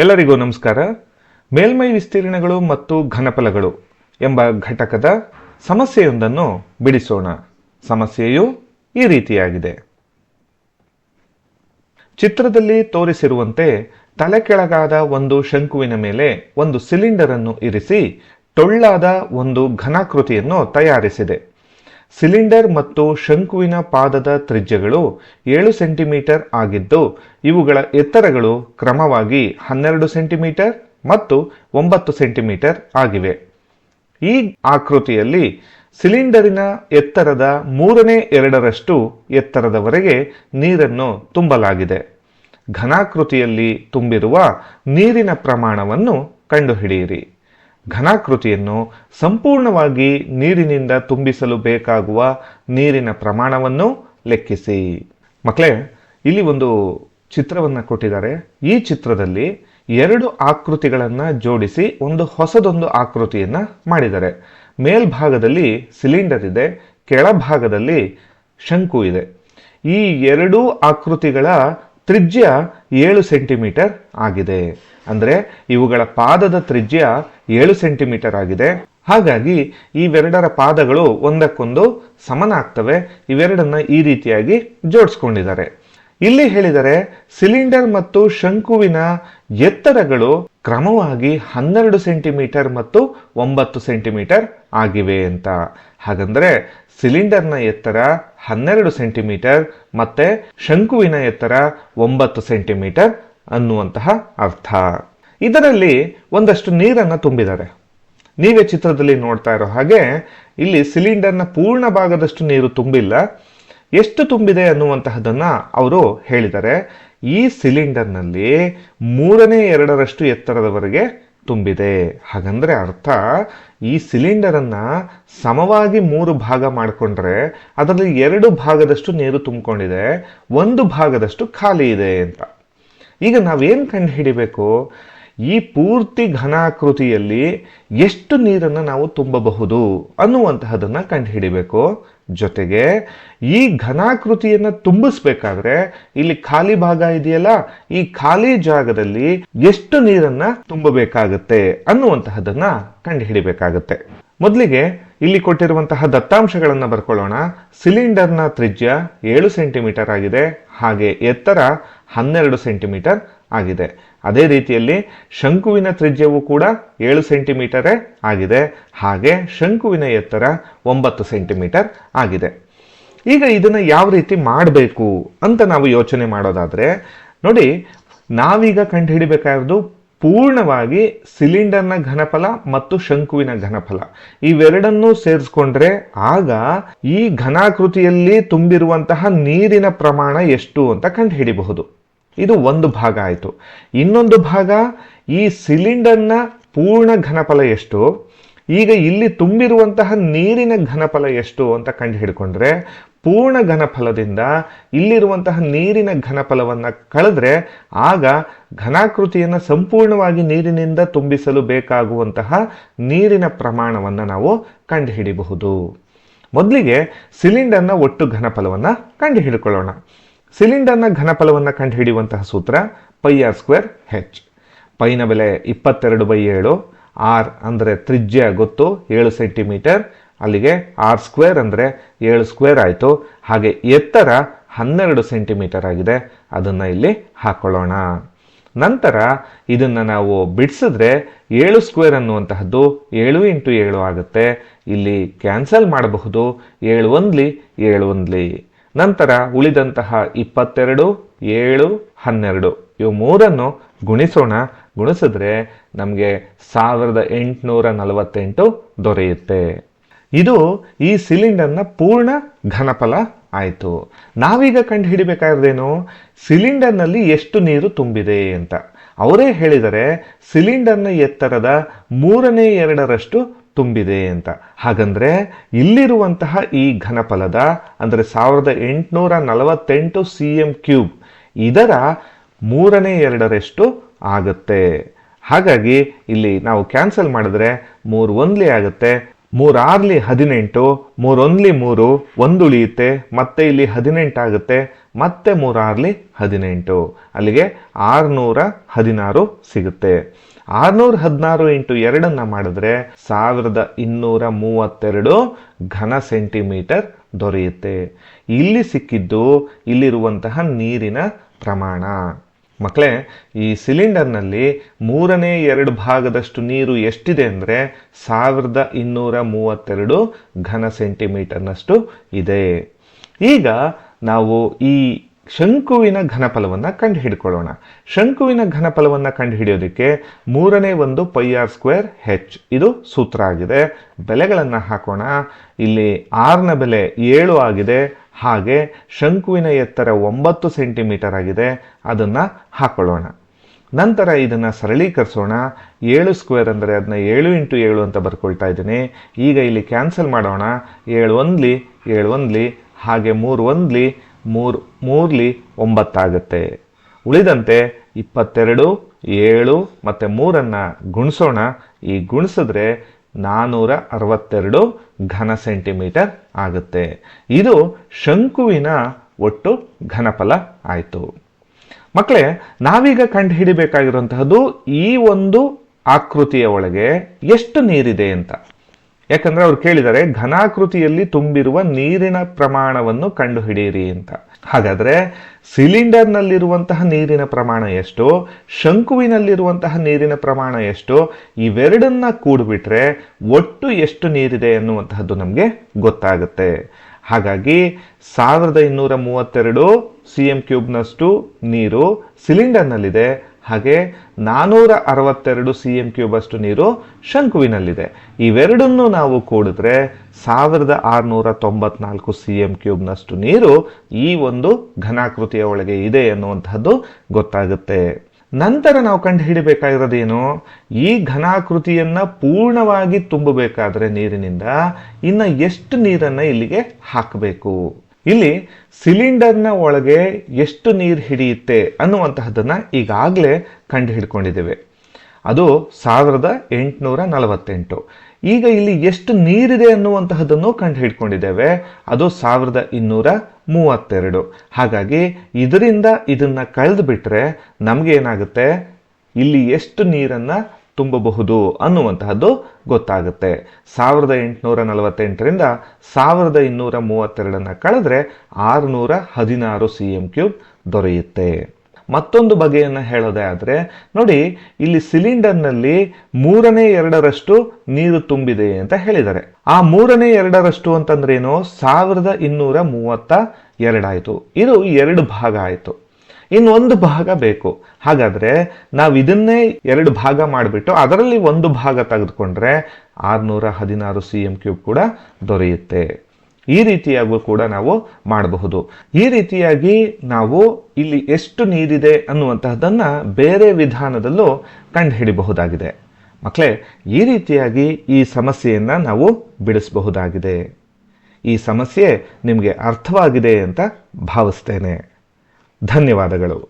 ಎಲ್ಲರಿಗೂ ನಮಸ್ಕಾರ. ಮೇಲ್ಮೈ ವಿಸ್ತೀರ್ಣಗಳು ಮತ್ತು ಘನಫಲಗಳು ಎಂಬ ಘಟಕದ ಸಮಸ್ಯೆಯೊಂದನ್ನು ಬಿಡಿಸೋಣ. ಸಮಸ್ಯೆಯು ಈ ರೀತಿಯಾಗಿದೆ. ಚಿತ್ರದಲ್ಲಿ ತೋರಿಸಿರುವಂತೆ ತಲೆ ಕೆಳಗಾದ ಒಂದು ಶಂಕುವಿನ ಮೇಲೆ ಒಂದು ಸಿಲಿಂಡರ್ ಅನ್ನು ಇರಿಸಿ ಟೊಳ್ಳಾದ ಒಂದು ಘನಾಕೃತಿಯನ್ನು ತಯಾರಿಸಿದೆ. ಸಿಲಿಂಡರ್ ಮತ್ತು ಶಂಕುವಿನ ಪಾದದ ತ್ರಿಜ್ಯಗಳು ಏಳು ಸೆಂಟಿಮೀಟರ್ ಆಗಿದ್ದು, ಇವುಗಳ ಎತ್ತರಗಳು ಕ್ರಮವಾಗಿ ಹನ್ನೆರಡು ಸೆಂಟಿಮೀಟರ್ ಮತ್ತು ಒಂಬತ್ತು ಸೆಂಟಿಮೀಟರ್ ಆಗಿವೆ. ಈ ಆಕೃತಿಯಲ್ಲಿ ಸಿಲಿಂಡರಿನ ಎತ್ತರದ ಮೂರನೇ ಎರಡರಷ್ಟು ಎತ್ತರದವರೆಗೆ ನೀರನ್ನು ತುಂಬಲಾಗಿದೆ. ಘನಾಕೃತಿಯಲ್ಲಿ ತುಂಬಿರುವ ನೀರಿನ ಪ್ರಮಾಣವನ್ನು ಕಂಡುಹಿಡಿಯಿರಿ. ಘನಾಕೃತಿಯನ್ನು ಸಂಪೂರ್ಣವಾಗಿ ನೀರಿನಿಂದ ತುಂಬಿಸಲು ಬೇಕಾಗುವ ನೀರಿನ ಪ್ರಮಾಣವನ್ನು ಲೆಕ್ಕಿಸಿ. ಮಕ್ಕಳೇ, ಇಲ್ಲಿ ಒಂದು ಚಿತ್ರವನ್ನು ಕೊಟ್ಟಿದ್ದಾರೆ. ಈ ಚಿತ್ರದಲ್ಲಿ ಎರಡು ಆಕೃತಿಗಳನ್ನು ಜೋಡಿಸಿ ಒಂದು ಹೊಸದೊಂದು ಆಕೃತಿಯನ್ನು ಮಾಡಿದ್ದಾರೆ. ಮೇಲ್ಭಾಗದಲ್ಲಿ ಸಿಲಿಂಡರ್ ಇದೆ, ಕೆಳಭಾಗದಲ್ಲಿ ಶಂಕು ಇದೆ. ಈ ಎರಡೂ ಆಕೃತಿಗಳ ತ್ರಿಜ್ಯ ಏಳು ಸೆಂಟಿಮೀಟರ್ ಆಗಿದೆ. ಅಂದರೆ ಇವುಗಳ ಪಾದದ ತ್ರಿಜ್ಯ ಏಳು ಸೆಂಟಿಮೀಟರ್ ಆಗಿದೆ. ಹಾಗಾಗಿ ಇವೆರಡರ ಪಾದಗಳು ಒಂದಕ್ಕೊಂದು ಸಮನಾಗ್ತವೆ. ಇವೆರಡನ್ನ ಈ ರೀತಿಯಾಗಿ ಜೋಡಿಸ್ಕೊಂಡಿದ್ದಾರೆ. ಇಲ್ಲಿ ಹೇಳಿದರೆ ಸಿಲಿಂಡರ್ ಮತ್ತು ಶಂಕುವಿನ ಎತ್ತರಗಳು ಕ್ರಮವಾಗಿ ಹನ್ನೆರಡು ಸೆಂಟಿಮೀಟರ್ ಮತ್ತು ಒಂಬತ್ತು ಸೆಂಟಿಮೀಟರ್ ಆಗಿವೆ ಅಂತ. ಹಾಗಂದ್ರೆ ಸಿಲಿಂಡರ್ನ ಎತ್ತರ ಹನ್ನೆರಡು ಸೆಂಟಿಮೀಟರ್ ಮತ್ತೆ ಶಂಕುವಿನ ಎತ್ತರ ಒಂಬತ್ತು ಸೆಂಟಿಮೀಟರ್ ಅನ್ನುವಂತಹ ಅರ್ಥ. ಇದರಲ್ಲಿ ಒಂದಷ್ಟು ನೀರನ್ನು ತುಂಬಿದ್ದಾರೆ. ನೀವೇ ಚಿತ್ರದಲ್ಲಿ ನೋಡ್ತಾ ಇರೋ ಹಾಗೆ ಇಲ್ಲಿ ಸಿಲಿಂಡರ್ನ ಪೂರ್ಣ ಭಾಗದಷ್ಟು ನೀರು ತುಂಬಿಲ್ಲ. ಎಷ್ಟು ತುಂಬಿದೆ ಅನ್ನುವಂತಹದನ್ನು ಅವರು ಹೇಳಿದ್ದಾರೆ ಈ ಸಿಲಿಂಡರ್ನಲ್ಲಿ ಮೂರನೇ ಎರಡರಷ್ಟು ಎತ್ತರದವರೆಗೆ ತುಂಬಿದೆ. ಹಾಗಂದ್ರೆ ಅರ್ಥ, ಈ ಸಿಲಿಂಡರ್ ಅನ್ನ ಸಮವಾಗಿ ಮೂರು ಭಾಗ ಮಾಡಿಕೊಂಡ್ರೆ ಅದರಲ್ಲಿ ಎರಡು ಭಾಗದಷ್ಟು ನೀರು ತುಂಬಿಕೊಂಡಿದೆ, ಒಂದು ಭಾಗದಷ್ಟು ಖಾಲಿ ಇದೆ ಅಂತ. ಈಗ ನಾವೇನು ಕಂಡು ಹಿಡಿಬೇಕು ಈ ಪೂರ್ತಿ ಘನಾಕೃತಿಯಲ್ಲಿ ಎಷ್ಟು ನೀರನ್ನು ನಾವು ತುಂಬಬಹುದು ಅನ್ನುವಂತಹದನ್ನು ಕಂಡು ಹಿಡಿಬೇಕು ಜೊತೆಗೆ ಈ ಘನಾಕೃತಿಯನ್ನು ತುಂಬಿಸ್ಬೇಕಾದ್ರೆ ಇಲ್ಲಿ ಖಾಲಿ ಭಾಗ ಇದೆಯಲ್ಲ, ಈ ಖಾಲಿ ಜಾಗದಲ್ಲಿ ಎಷ್ಟು ನೀರನ್ನ ತುಂಬಬೇಕಾಗತ್ತೆ ಅನ್ನುವಂತಹದನ್ನ ಕಂಡು ಹಿಡಿಬೇಕಾಗತ್ತೆ ಮೊದಲಿಗೆ ಇಲ್ಲಿ ಕೊಟ್ಟಿರುವಂತಹ ದತ್ತಾಂಶಗಳನ್ನು ಬರ್ಕೊಳ್ಳೋಣ. ಸಿಲಿಂಡರ್ನ ತ್ರಿಜ್ಯ ಏಳು ಸೆಂಟಿಮೀಟರ್ ಆಗಿದೆ, ಹಾಗೆ ಎತ್ತರ ಹನ್ನೆರಡು ಸೆಂಟಿಮೀಟರ್ ಆಗಿದೆ. ಅದೇ ರೀತಿಯಲ್ಲಿ ಶಂಕುವಿನ ತ್ರಿಜ್ಯವು ಕೂಡ ಏಳು ಸೆಂಟಿಮೀಟರೇ ಆಗಿದೆ. ಹಾಗೆ ಶಂಕುವಿನ ಎತ್ತರ ಒಂಬತ್ತು ಸೆಂಟಿಮೀಟರ್ ಆಗಿದೆ. ಈಗ ಇದನ್ನು ಯಾವ ರೀತಿ ಮಾಡಬೇಕು ಅಂತ ನಾವು ಯೋಚನೆ ಮಾಡೋದಾದರೆ, ನೋಡಿ, ನಾವೀಗ ಕಂಡುಹಿಡಿಬೇಕಾದ್ದು ಪೂರ್ಣವಾಗಿ ಸಿಲಿಂಡರ್ನ ಘನಫಲ ಮತ್ತು ಶಂಕುವಿನ ಘನಫಲ. ಇವೆರಡನ್ನೂ ಸೇರಿಸ್ಕೊಂಡ್ರೆ ಆಗ ಈ ಘನಾಕೃತಿಯಲ್ಲಿ ತುಂಬಿರುವಂತಹ ನೀರಿನ ಪ್ರಮಾಣ ಎಷ್ಟು ಅಂತ ಕಂಡು ಹಿಡಿಬಹುದು ಇದು ಒಂದು ಭಾಗ ಆಯಿತು. ಇನ್ನೊಂದು ಭಾಗ ಈ ಸಿಲಿಂಡರ್ನ ಪೂರ್ಣ ಘನಫಲ ಎಷ್ಟು? ಈಗ ಇಲ್ಲಿ ತುಂಬಿರುವಂತಹ ನೀರಿನ ಘನಫಲ ಎಷ್ಟು ಅಂತ ಕಂಡು ಹಿಡ್ಕೊಂಡ್ರೆ ಪೂರ್ಣ ಘನಫಲದಿಂದ ಇಲ್ಲಿರುವಂತಹ ನೀರಿನ ಘನಫಲವನ್ನು ಕಳೆದ್ರೆ ಆಗ ಘನಾಕೃತಿಯನ್ನು ಸಂಪೂರ್ಣವಾಗಿ ನೀರಿನಿಂದ ತುಂಬಿಸಲು ಬೇಕಾಗುವಂತಹ ನೀರಿನ ಪ್ರಮಾಣವನ್ನು ನಾವು ಕಂಡುಹಿಡಿಬಹುದು. ಮೊದಲಿಗೆ ಸಿಲಿಂಡರ್ನ ಒಟ್ಟು ಘನಫಲವನ್ನು ಕಂಡು ಹಿಡ್ಕೊಳ್ಳೋಣ ಸಿಲಿಂಡರ್ನ ಘನಫಲವನ್ನು ಕಂಡುಹಿಡಿಯುವಂತಹ ಸೂತ್ರ ಪೈ ಆರ್ ಸ್ಕ್ವೇರ್ ಹೆಚ್ ಪೈನ ಬೆಲೆ ಇಪ್ಪತ್ತೆರಡು ಬೈ ಏಳು ಆರ್ ಅಂದರೆ ತ್ರಿಜ್ಯ ಗೊತ್ತು, ಏಳು ಸೆಂಟಿಮೀಟರ್, ಅಲ್ಲಿಗೆ ಆರ್ ಸ್ಕ್ವೇರ್ ಅಂದರೆ ಏಳು ಸ್ಕ್ವೇರ್ ಆಯಿತು. ಹಾಗೆ ಎತ್ತರ ಹನ್ನೆರಡು ಸೆಂಟಿಮೀಟರ್ ಆಗಿದೆ. ಅದನ್ನು ಇಲ್ಲಿ ಹಾಕ್ಕೊಳ್ಳೋಣ ನಂತರ ಇದನ್ನು ನಾವು ಬಿಡಿಸಿದ್ರೆ ಏಳು ಸ್ಕ್ವೇರ್ ಅನ್ನುವಂತಹದ್ದು ಏಳು ಇಂಟು ಏಳು ಆಗುತ್ತೆ. ಇಲ್ಲಿ ಕ್ಯಾನ್ಸಲ್ ಮಾಡಬಹುದು. ಏಳು ಒಂದ್ಲಿ ಏಳು ಒಂದ್ಲಿ. ನಂತರ ಉಳಿದಂತಹ ಇಪ್ಪತ್ತೆರಡು, ಏಳು, ಹನ್ನೆರಡು ಇವು ಮೂರನ್ನು ಗುಣಿಸೋಣ. ಗುಣಿಸಿದ್ರೆ ನಮಗೆ ಸಾವಿರದ ಎಂಟುನೂರ ನಲವತ್ತೆಂಟು ದೊರೆಯುತ್ತೆ. ಇದು ಈ ಸಿಲಿಂಡರ್ನ ಪೂರ್ಣ ಘನಫಲ ಆಯಿತು. ನಾವೀಗ ಕಂಡು ಹಿಡಿಬೇಕಾದ್ರೇನು ಸಿಲಿಂಡರ್ನಲ್ಲಿ ಎಷ್ಟು ನೀರು ತುಂಬಿದೆ ಅಂತ. ಅವರೇ ಹೇಳಿದರೆ ಸಿಲಿಂಡರ್ನ ಎತ್ತರದ ಮೂರನೇ ಎರಡರಷ್ಟು ತುಂಬಿದೆ ಅಂತ. ಹಾಗಂದ್ರೆ ಇಲ್ಲಿರುವಂತಹ ಈ ಘನಫಲದ ಅಂದರೆ ಸಾವಿರದ ಎಂಟುನೂರ ನಲವತ್ತೆಂಟು ಸಿ ಎಂ ಕ್ಯೂಬ್ ಇದರ ಮೂರನೇ ಎರಡರಷ್ಟು ಆಗುತ್ತೆ. ಹಾಗಾಗಿ ಇಲ್ಲಿ ನಾವು ಕ್ಯಾನ್ಸಲ್ ಮಾಡಿದ್ರೆ ಮೂರು ಒಂದ್ಲಿ ಆಗುತ್ತೆ ಮೂರಾರ್ಲಿ ಹದಿನೆಂಟು ಮೂರೊಂದ್ಲಿ ಮೂರು, ಒಂದು ಉಳಿಯುತ್ತೆ, ಮತ್ತೆ ಇಲ್ಲಿ ಹದಿನೆಂಟು ಆಗುತ್ತೆ, ಮತ್ತೆ ಮೂರಾರ್ಲಿ ಹದಿನೆಂಟು. ಅಲ್ಲಿಗೆ ಆರುನೂರ ಹದಿನಾರು ಸಿಗುತ್ತೆ. ಆರ್ನೂರ ಹದಿನಾರು ಇಂಟು ಎರಡನ್ನು ಮಾಡಿದ್ರೆ ಸಾವಿರದ ಇನ್ನೂರ ಮೂವತ್ತೆರಡು ಘನ ಸೆಂಟಿಮೀಟರ್ ದೊರೆಯುತ್ತೆ. ಇಲ್ಲಿ ಸಿಕ್ಕಿದ್ದು ಇಲ್ಲಿರುವಂತಹ ನೀರಿನ ಪ್ರಮಾಣ. ಮಕ್ಕಳೇ ಈ ಸಿಲಿಂಡರ್ನಲ್ಲಿ ಮೂರನೇ ಎರಡು ಭಾಗದಷ್ಟು ನೀರು ಎಷ್ಟಿದೆ ಅಂದರೆ ಸಾವಿರದ ಇನ್ನೂರ ಮೂವತ್ತೆರಡು ಘನ ಸೆಂಟಿಮೀಟರ್ನಷ್ಟು ಇದೆ. ಈಗ ನಾವು ಈ ಶಂಕುವಿನ ಘನಫಲವನ್ನು ಕಂಡುಹಿಡ್ಕೊಳ್ಳೋಣ. ಶಂಕುವಿನ ಘನಫಲವನ್ನು ಕಂಡುಹಿಡಿಯೋದಕ್ಕೆ ಮೂರನೇ ಒಂದು ಪೈ ಆರ್ ಸ್ಕ್ವೇರ್ ಹೆಚ್ ಇದು ಸೂತ್ರ ಆಗಿದೆ. ಬೆಲೆಗಳನ್ನು ಹಾಕೋಣ. ಇಲ್ಲಿ ಆರ್ನ ಬೆಲೆ ಏಳು ಆಗಿದೆ. ಹಾಗೆ ಶಂಕುವಿನ ಎತ್ತರ ಒಂಬತ್ತು ಸೆಂಟಿಮೀಟರ್ ಆಗಿದೆ. ಅದನ್ನು ಹಾಕೊಳ್ಳೋಣ. ನಂತರ ಇದನ್ನು ಸರಳೀಕರಿಸೋಣ. ಏಳು ಸ್ಕ್ವೇರ್ ಅಂದರೆ ಅದನ್ನ ಏಳು ಇಂಟು ಏಳು ಅಂತ ಬರ್ಕೊಳ್ತಾ ಇದ್ದೀನಿ. ಈಗ ಇಲ್ಲಿ ಕ್ಯಾನ್ಸಲ್ ಮಾಡೋಣ. ಏಳು ಒಂದ್ಲಿ ಏಳು ಒಂದ್ಲಿ, ಹಾಗೆ ಮೂರು ಒಂದ್ಲಿ ಮೂರು, ಮೂರ್ಲಿ ಒಂಬತ್ತಾಗುತ್ತೆ. ಉಳಿದಂತೆ ಇಪ್ಪತ್ತೆರಡು, ಏಳು ಮತ್ತು ಮೂರನ್ನು ಗುಣಿಸೋಣ. ಈ ಗುಣಿಸಿದ್ರೆ ನಾನ್ನೂರ ಅರವತ್ತೆರಡು ಘನ ಸೆಂಟಿಮೀಟರ್ ಆಗುತ್ತೆ. ಇದು ಶಂಕುವಿನ ಒಟ್ಟು ಘನಫಲ ಆಯಿತು. ಮಕ್ಕಳೇ ನಾವೀಗ ಕಂಡು ಹಿಡಿಬೇಕಾಗಿರುವಂತಹದ್ದು ಈ ಒಂದು ಆಕೃತಿಯ ಒಳಗೆ ಎಷ್ಟು ನೀರಿದೆ ಅಂತ. ಯಾಕಂದ್ರೆ ಅವ್ರು ಕೇಳಿದ್ದಾರೆ, ಘನಾಕೃತಿಯಲ್ಲಿ ತುಂಬಿರುವ ನೀರಿನ ಪ್ರಮಾಣವನ್ನು ಕಂಡುಹಿಡಿಯಿರಿ ಅಂತ. ಹಾಗಾದ್ರೆ ಸಿಲಿಂಡರ್ನಲ್ಲಿರುವಂತಹ ನೀರಿನ ಪ್ರಮಾಣ ಎಷ್ಟು, ಶಂಕುವಿನಲ್ಲಿರುವಂತಹ ನೀರಿನ ಪ್ರಮಾಣ ಎಷ್ಟು, ಇವೆರಡನ್ನ ಕೂಡಿಬಿಟ್ರೆ ಒಟ್ಟು ಎಷ್ಟು ನೀರಿದೆ ಅನ್ನುವಂತಹದ್ದು ನಮಗೆ ಗೊತ್ತಾಗುತ್ತೆ. ಹಾಗಾಗಿ ಸಾವಿರದ ಇನ್ನೂರ ಮೂವತ್ತೆರಡು ಸಿ ಎಂ ಕ್ಯೂಬ್ನಷ್ಟು ನೀರು ಸಿಲಿಂಡರ್ನಲ್ಲಿದೆ ಹಾಗೆ ನಾನ್ನೂರ ಅರವತ್ತೆರಡು ಸಿ ಎಂ ಕ್ಯೂಬ್ ಅಷ್ಟು ನೀರು ಶಂಕುವಿನಲ್ಲಿದೆ. ಇವೆರಡನ್ನು ನಾವು ಕೂಡಿದ್ರೆ ಸಾವಿರದ ಆರುನೂರ ತೊಂಬತ್ನಾಲ್ಕು ಸಿ ಎಂ ಕ್ಯೂಬ್ನಷ್ಟು ನೀರು ಈ ಒಂದು ಘನಾಕೃತಿಯ ಒಳಗೆ ಇದೆ ಅನ್ನುವಂಥದ್ದು ಗೊತ್ತಾಗುತ್ತೆ. ನಂತರ ನಾವು ಕಂಡು ಹಿಡಿಬೇಕಾಗಿರೋದೇನು ಈ ಘನಾಕೃತಿಯನ್ನ ಪೂರ್ಣವಾಗಿ ತುಂಬಬೇಕಾದ್ರೆ ನೀರಿನಿಂದ ಇನ್ನ ಎಷ್ಟು ನೀರನ್ನ ಇಲ್ಲಿಗೆ ಹಾಕಬೇಕು? ಇಲ್ಲಿ ಸಿಲಿಂಡರ್ನ ಒಳಗೆ ಎಷ್ಟು ನೀರು ಹಿಡಿಯುತ್ತೆ ಅನ್ನುವಂತಹದ್ದನ್ನು ಈಗಾಗಲೇ ಕಂಡು ಹಿಡ್ಕೊಂಡಿದ್ದೇವೆ ಅದು ಸಾವಿರದ ಎಂಟುನೂರ ನಲವತ್ತೆಂಟು. ಈಗ ಇಲ್ಲಿ ಎಷ್ಟು ನೀರಿದೆ ಅನ್ನುವಂತಹದ್ದನ್ನು ಕಂಡು ಹಿಡ್ಕೊಂಡಿದ್ದೇವೆ ಅದು ಸಾವಿರದ ಇನ್ನೂರ ಮೂವತ್ತೆರಡು. ಹಾಗಾಗಿ ಇದರಿಂದ ಇದನ್ನು ಕಳೆದು ಬಿಟ್ಟರೆ ನಮಗೇನಾಗುತ್ತೆ? ಇಲ್ಲಿ ಎಷ್ಟು ನೀರನ್ನ ತುಂಬಬಹುದು ಅನ್ನುವಂತಹದ್ದು ಗೊತ್ತಾಗುತ್ತೆ. ಸಾವಿರದ ಎಂಟುನೂರ ನಲವತ್ತೆಂಟರಿಂದ ಸಾವಿರದ ಇನ್ನೂರ ಮೂವತ್ತೆರಡನ್ನ ಕಳೆದ್ರೆ ಆರುನೂರ ಹದಿನಾರು ಸಿ ಎಂ ಕ್ಯೂಬ್ ದೊರೆಯುತ್ತೆ. ಮತ್ತೊಂದು ಬಗೆಯನ್ನು ಹೇಳೋದೇ ಆದರೆ, ನೋಡಿ, ಇಲ್ಲಿ ಸಿಲಿಂಡರ್ನಲ್ಲಿ ಮೂರನೇ ಎರಡರಷ್ಟು ನೀರು ತುಂಬಿದೆ ಅಂತ ಹೇಳಿದ್ದಾರೆ. ಆ ಮೂರನೇ ಎರಡರಷ್ಟು ಅಂತಂದ್ರೇನು? ಸಾವಿರದ ಇನ್ನೂರ ಮೂವತ್ತ ಎರಡಾಯಿತು. ಇದು ಎರಡು ಭಾಗ ಆಯಿತು. ಇನ್ನೊಂದು ಭಾಗ ಬೇಕು. ಹಾಗಾದ್ರೆ ನಾವು ಇದನ್ನೇ ಎರಡು ಭಾಗ ಮಾಡಿಬಿಟ್ಟು ಅದರಲ್ಲಿ ಒಂದು ಭಾಗ ತೆಗೆದುಕೊಂಡ್ರೆ ಆರ್ನೂರ ಹದಿನಾರು ಸಿ ಎಂ ಕ್ಯೂಬ್ ಕೂಡ ದೊರೆಯುತ್ತೆ. ಈ ರೀತಿಯಾಗೂ ಕೂಡ ನಾವು ಮಾಡಬಹುದು. ಈ ರೀತಿಯಾಗಿ ನಾವು ಇಲ್ಲಿ ಎಷ್ಟು ನೀರಿದೆ ಅನ್ನುವಂತಹದ್ದನ್ನು ಬೇರೆ ವಿಧಾನದಲ್ಲೂ ಕಂಡುಹಿಡಿಬಹುದಾಗಿದೆ. ಮಕ್ಕಳೇ ಈ ರೀತಿಯಾಗಿ ಈ ಸಮಸ್ಯೆಯನ್ನು ನಾವು ಬಿಡಿಸಬಹುದಾಗಿದೆ. ಈ ಸಮಸ್ಯೆ ನಿಮಗೆ ಅರ್ಥವಾಗಿದೆ ಅಂತ ಭಾವಿಸ್ತೇನೆ. ಧನ್ಯವಾದಗಳು